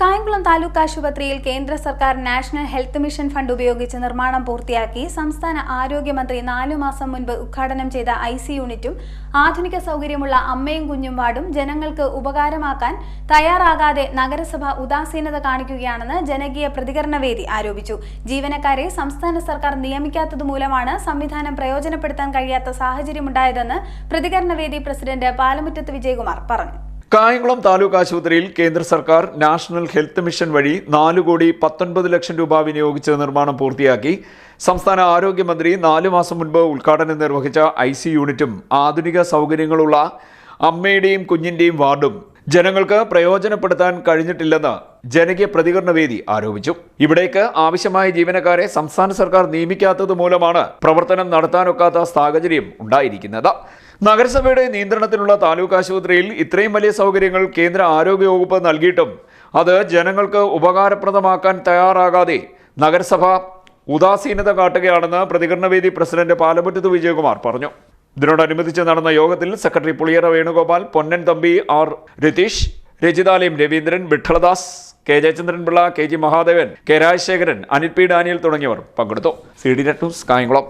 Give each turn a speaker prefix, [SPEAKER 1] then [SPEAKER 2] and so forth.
[SPEAKER 1] കായംകുളം താലൂക്ക് ആശുപത്രിയിൽ കേന്ദ്ര സർക്കാർ നാഷണൽ ഹെൽത്ത് മിഷൻ ഫണ്ട് ഉപയോഗിച്ച് നിർമ്മാണം പൂർത്തിയാക്കി സംസ്ഥാന ആരോഗ്യമന്ത്രി നാലു മാസം മുൻപ് ഉദ്ഘാടനം ചെയ്ത ഐ സി യൂണിറ്റും ആധുനിക സൗകര്യമുള്ള അമ്മയും കുഞ്ഞും വാർഡും ജനങ്ങൾക്ക് ഉപകാരമാക്കാൻ തയ്യാറാകാതെ നഗരസഭ ഉദാസീനത കാണിക്കുകയാണെന്ന് ജനകീയ പ്രതികരണവേദി ആരോപിച്ചു. ജീവനക്കാരെ സംസ്ഥാന സർക്കാർ നിയമിക്കാത്തത് മൂലമാണ് സംവിധാനം പ്രയോജനപ്പെടുത്താൻ കഴിയാത്ത സാഹചര്യമുണ്ടായതെന്ന് പ്രതികരണ വേദി പ്രസിഡന്റ് പാലമുറ്റത്ത് വിജയകുമാർ പറഞ്ഞു.
[SPEAKER 2] കായംകുളം താലൂക്ക് ആശുപത്രിയിൽ കേന്ദ്ര സർക്കാർ നാഷണൽ ഹെൽത്ത് മിഷൻ വഴി നാല് കോടി പത്തൊൻപത് ലക്ഷം രൂപ വിനിയോഗിച്ച് നിർമ്മാണം പൂർത്തിയാക്കി. സംസ്ഥാന ആരോഗ്യമന്ത്രി നാലു മാസം മുൻപ് ഉദ്ഘാടനം നിർവഹിച്ച ഐ സി യൂണിറ്റും ആധുനിക സൗകര്യങ്ങളുള്ള അമ്മയുടെയും കുഞ്ഞിന്റെയും വാർഡും ജനങ്ങൾക്ക് പ്രയോജനപ്പെടുത്താൻ കഴിഞ്ഞിട്ടില്ലെന്ന് ജനകീയ പ്രതികരണ വേദി ആരോപിച്ചു. ഇവിടേക്ക് ആവശ്യമായ ജീവനക്കാരെ സംസ്ഥാന സർക്കാർ നിയമിക്കാത്തത് മൂലമാണ് പ്രവർത്തനം നടത്താനൊക്കാത്ത സാഹചര്യം ഉണ്ടായിരിക്കുന്നത്. നഗരസഭയുടെ നിയന്ത്രണത്തിലുള്ള താലൂക്ക് ആശുപത്രിയിൽ ഇത്രയും വലിയ സൗകര്യങ്ങൾ കേന്ദ്ര ആരോഗ്യ വകുപ്പ് നൽകിയിട്ടും അത് ജനങ്ങൾക്ക് ഉപകാരപ്രദമാക്കാൻ തയ്യാറാകാതെ നഗരസഭ ഉദാസീനത കാട്ടുകയാണെന്ന് പ്രതികരണവേദി പ്രസിഡന്റ് പാലമുറ്റത്ത് വിജയകുമാർ പറഞ്ഞു. ഇതിനോടനുബന്ധിച്ച് നടന്ന യോഗത്തിൽ secretary Puliyara Venugopal Ponnan Thampi R Ratheesh Rajithalayam Raveendran Vithaladas K Jayachandran Jayachandranpillai K G Mahadevan K Rajasekharan Anil P Daniel തുടങ്ങിയവർ പങ്കെടുത്തു. C D net news Kayamkulam.